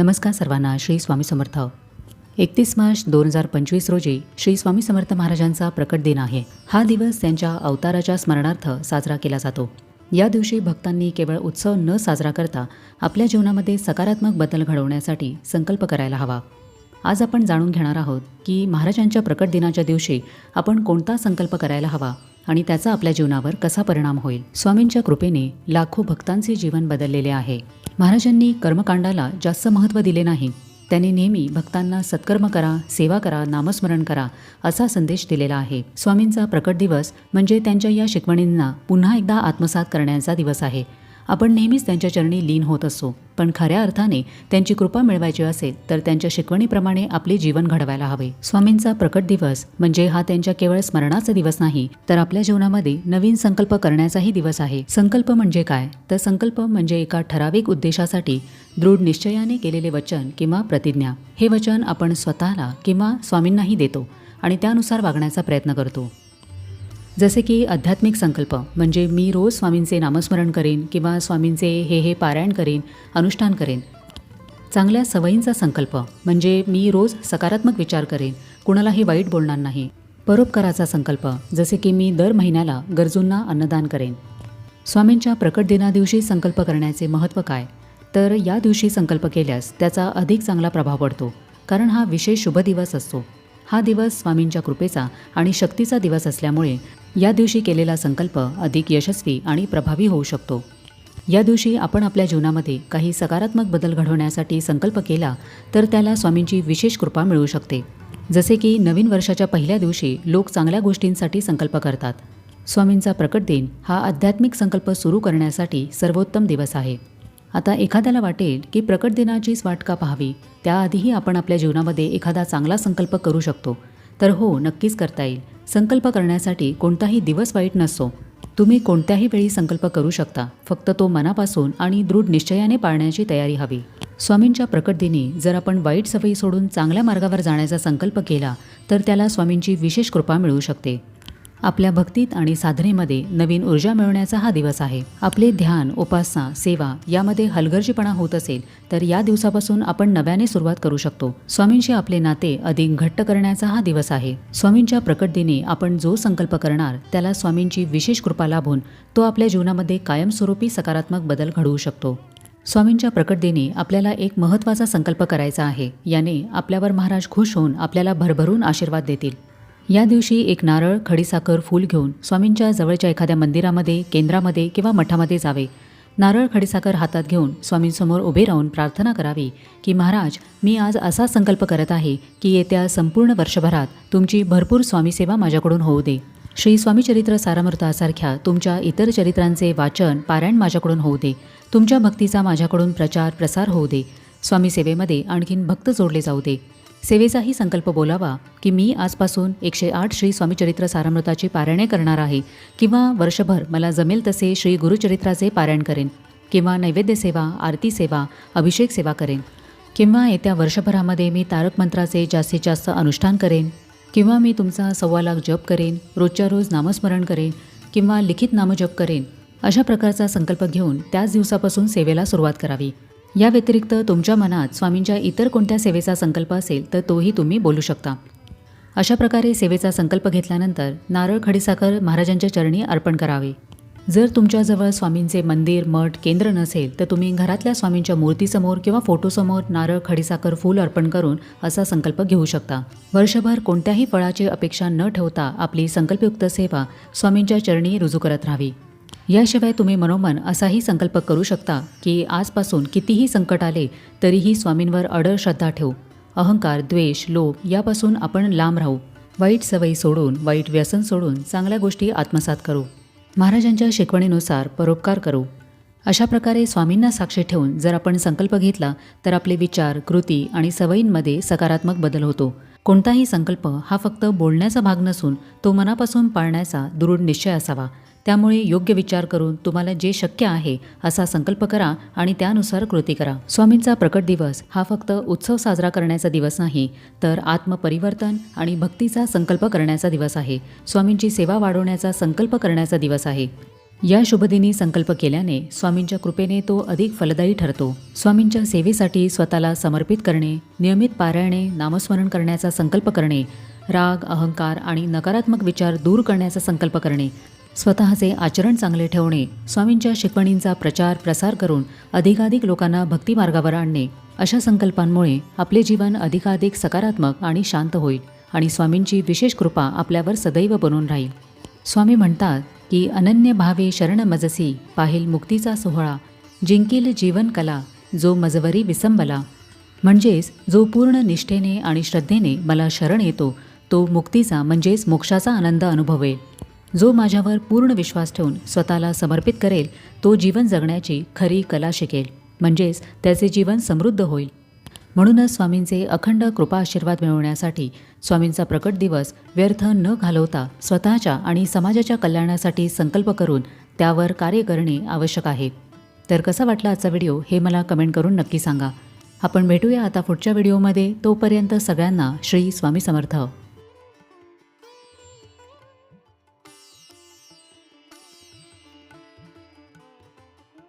नमस्कार सर्वांना श्री स्वामी समर्थ. एकतीस मार्च दोन हजार पंचवीस रोजी श्री स्वामी समर्थ महाराजांचा प्रकट दिन आहे. हा दिवस त्यांच्या अवताराच्या स्मरणार्थ साजरा केला जातो. या दिवशी भक्तांनी केवळ उत्सव न साजरा करता आपल्या जीवनामध्ये सकारात्मक बदल घडवण्यासाठी संकल्प करायला हवा. आज आपण जाणून घेणार आहोत की महाराजांच्या प्रकट दिनाच्या दिवशी आपण कोणता संकल्प करायला हवा? आणि त्याचा आपल्या जीवनावर कसा परिणाम होईल? स्वामींच्या कृपेने लाखो भक्तांचे जीवन बदललेले आहे. महाराजांनी कर्मकांडाला जास्त महत्त्व दिले नाही. त्यांनी नेहमी भक्तांना सत्कर्म करा सेवा करा नामस्मरण करा असा संदेश दिलेला आहे. स्वामींचा प्रकट दिवस म्हणजे त्यांच्या या शिकवणींना पुन्हा एकदा आत्मसात करण्याचा दिवस आहे. आपण नेहमीच त्यांच्या चरणी लीन होत असतो पण खऱ्या अर्थाने त्यांची कृपा मिळवायची असेल तर त्यांच्या शिकवणीप्रमाणे आपले जीवन घडवायला हवे. स्वामींचा प्रकट दिवस म्हणजे हा त्यांच्या केवळ स्मरणाचा दिवस नाही तर आपल्या जीवनामध्ये नवीन संकल्प करण्याचाही दिवस आहे. संकल्प म्हणजे काय? तर संकल्प म्हणजे एका ठराविक उद्देशासाठी दृढ निश्चयाने केलेले वचन किंवा प्रतिज्ञा. हे वचन आपण स्वतःला किंवा स्वामींनाही देतो आणि त्यानुसार वागण्याचा प्रयत्न करतो. जसे की आध्यात्मिक संकल्प म्हणजे मी रोज स्वामींचे नामस्मरण करेन किंवा स्वामींचे हे हे पारायण करेन अनुष्ठान करेन. चांगल्या सवयींचा संकल्प म्हणजे मी रोज सकारात्मक विचार करेन कुणालाही वाईट बोलणार नाही. परोपकाराचा संकल्प जसे की मी दर महिन्याला गरजूंना अन्नदान करेन. स्वामींच्या प्रकट दिनादिवशी संकल्प करण्याचे महत्त्व काय? तर या दिवशी संकल्प केल्यास त्याचा अधिक चांगला प्रभाव पडतो कारण हा विशेष शुभ दिवस असतो. हा दिवस स्वामींच्या कृपेचा आणि शक्तीचा दिवस असल्यामुळे या दिवशी केलेला संकल्प अधिक यशस्वी आणि प्रभावी होऊ शकतो. या दिवशी आपण आपल्या जीवनामध्ये काही सकारात्मक बदल घडवण्यासाठी संकल्प केला तर त्याला स्वामींची विशेष कृपा मिळू शकते. जसे की नवीन वर्षाच्या पहिल्या दिवशी लोक चांगल्या गोष्टींसाठी संकल्प करतात. स्वामींचा प्रकट दिन हा आध्यात्मिक संकल्प सुरू करण्यासाठी सर्वोत्तम दिवस आहे. आता एखाद्याला वाटेल की प्रकट दिनाचीच वाट का पाहावी त्याआधीही आपण आपल्या जीवनामध्ये एखादा चांगला संकल्प करू शकतो. तर हो नक्कीच करता येईल. संकल्प करण्यासाठी कोणताही दिवस वाईट नसतो तुम्ही कोणत्याही वेळी संकल्प करू शकता. फक्त तो मनापासून आणि दृढ निश्चयाने पाळण्याची तयारी हवी. स्वामींच्या प्रकट दिनी जर आपण वाईट सवयी सोडून चांगल्या मार्गावर जाण्याचा संकल्प केला तर त्याला स्वामींची विशेष कृपा मिळू शकते. आपल्या भक्तीत आणि साधनेमध्ये नवीन ऊर्जा मिळवण्याचा हा दिवस आहे. आपले ध्यान उपासना सेवा यामध्ये हलगर्जीपणा होत असेल तर या दिवसापासून आपण नव्याने सुरुवात करू शकतो. स्वामींशी आपले नाते अधिक घट्ट करण्याचा हा दिवस आहे. स्वामींच्या प्रकट दिनी आपण जो संकल्प करणार त्याला स्वामींची विशेष कृपा लाभून तो आपल्या जीवनामध्ये कायमस्वरूपी सकारात्मक बदल घडवू शकतो. स्वामींच्या प्रकट दिनी आपल्याला एक महत्त्वाचा संकल्प करायचा आहे. याने आपल्यावर महाराज खुश होऊन आपल्याला भरभरून आशीर्वाद देतील. या दिवशी एक नारळ खडीसाखर फूल घेऊन स्वामींच्या जवळच्या एखाद्या मंदिरामध्ये केंद्रामध्ये किंवा मठामध्ये जावे. नारळ खडीसाखर हातात घेऊन स्वामींसमोर उभे राहून प्रार्थना करावी की महाराज मी आज असा संकल्प करत आहे की येत्या संपूर्ण वर्षभरात तुमची भरपूर स्वामीसेवा माझ्याकडून होऊ दे. श्री स्वामीचरित्र सारामृतासारख्या तुमच्या इतर चरित्रांचे वाचन पारायण माझ्याकडून होऊ दे. तुमच्या भक्तीचा माझ्याकडून प्रचार प्रसार होऊ दे. स्वामीसेवेमध्ये आणखीन भक्त जोडले जाऊ दे. सेवेचाही संकल्प बोलावा की मी आजपासून एकशे आठ श्री स्वामीचरित्र सारामृताची पारायणे करणार आहे किंवा वर्षभर मला जमेल तसे श्री गुरुचरित्राचे पारायण करेन किंवा नैवेद्य सेवा आरती सेवा अभिषेक सेवा करेन. किंवा येत्या वर्षभरामध्ये मी तारक मंत्राचे जास्तीत जास्त अनुष्ठान करेन किंवा मी तुमचा सव्वा लाख जप करेन रोजच्या रोज नामस्मरण करेन किंवा लिखित नामजप करेन. अशा प्रकारचा संकल्प घेऊन त्याच दिवसापासून सेवेला सुरुवात करावी. या व्यतिरिक्त तुमच्या मनात स्वामींच्या इतर कोणत्या सेवेचा संकल्प असेल तर तोही तुम्ही बोलू शकता. अशा प्रकारे सेवेचा संकल्प घेतल्यानंतर नारळ खडीसाखर महाराजांच्या चरणी अर्पण करावे. जर तुमच्याजवळ स्वामींचे मंदिर मठ केंद्र नसेल तर तुम्ही घरातल्या स्वामींच्या मूर्तीसमोर किंवा फोटोसमोर नारळ खडीसाखर फूल अर्पण करून असा संकल्प घेऊ शकता. वर्षभर कोणत्याही फळाची अपेक्षा न ठेवता आपली संकल्पयुक्त सेवा स्वामींच्या चरणी रुजू करत राहावी. याशिवाय तुम्ही मनोमन असाही संकल्प करू शकता की आजपासून कितीही संकट आले तरीही स्वामींवर अडळ श्रद्धा ठेवू. अहंकार द्वेष लोभ यापासून आपण लांब राहू. वाईट सवयी सोडून वाईट व्यसन सोडून चांगल्या गोष्टी आत्मसात करू. महाराजांच्या शिकवणीनुसार परोपकार करू. अशा प्रकारे स्वामींना साक्षी ठेवून जर आपण संकल्प घेतला तर आपले विचार कृती आणि सवयींमध्ये सकारात्मक बदल होतो. कोणताही संकल्प हा फक्त बोलण्याचा भाग नसून तो मनापासून पाळण्याचा दृढ निश्चय असावा. त्यामुळे योग्य विचार करून तुम्हाला जे शक्य आहे असा संकल्प करा आणि त्यानुसार कृती करा. स्वामींचा प्रकट दिवस हा फक्त उत्सव साजरा करण्याचा दिवस नाही तर आत्मपरिवर्तन आणि भक्तीचा संकल्प करण्याचा दिवस आहे. स्वामींची सेवा वाढवण्याचा संकल्प करण्याचा दिवस आहे. या शुभदिनी संकल्प केल्याने स्वामींच्या कृपेने तो अधिक फलदायी ठरतो. स्वामींच्या सेवेसाठी स्वतःला समर्पित करणे नियमित पारायणे नामस्मरण करण्याचा संकल्प करणे राग अहंकार आणि नकारात्मक विचार दूर करण्याचा संकल्प करणे स्वतःचे आचरण चांगले ठेवणे स्वामींच्या शिकवणींचा प्रचार प्रसार करून अधिकाधिक लोकांना भक्तिमार्गावर आणणे अशा संकल्पांमुळे आपले जीवन अधिकाधिक सकारात्मक आणि शांत होईल आणि स्वामींची विशेष कृपा आपल्यावर सदैव बनून राहील. स्वामी म्हणतात की अनन्य भावे शरण मजसी पाहिल मुक्तीचा सोहळा जिंकील जीवन कला जो मजवरी विसंबला. म्हणजेच जो पूर्ण निष्ठेने आणि श्रद्धेने मला शरण येतो तो मुक्तीचा म्हणजेच मोक्षाचा आनंद अनुभवेल. जो माझ्यावर पूर्ण विश्वास ठेवून स्वतःला समर्पित करेल तो जीवन जगण्याची खरी कला शिकेल. म्हणजेच त्याचे जीवन समृद्ध होईल. म्हणूनच स्वामींचे अखंड कृपा आशीर्वाद मिळवण्यासाठी स्वामींचा प्रकट दिवस व्यर्थ न घालवता स्वतःच्या आणि समाजाच्या कल्याणासाठी संकल्प करून त्यावर कार्य करणे आवश्यक आहे. तर कसा वाटला आजचा व्हिडिओ हे मला कमेंट करून नक्की सांगा. आपण भेटूया आता पुढच्या व्हिडिओमध्ये. तोपर्यंत सगळ्यांना श्री स्वामी समर्थ.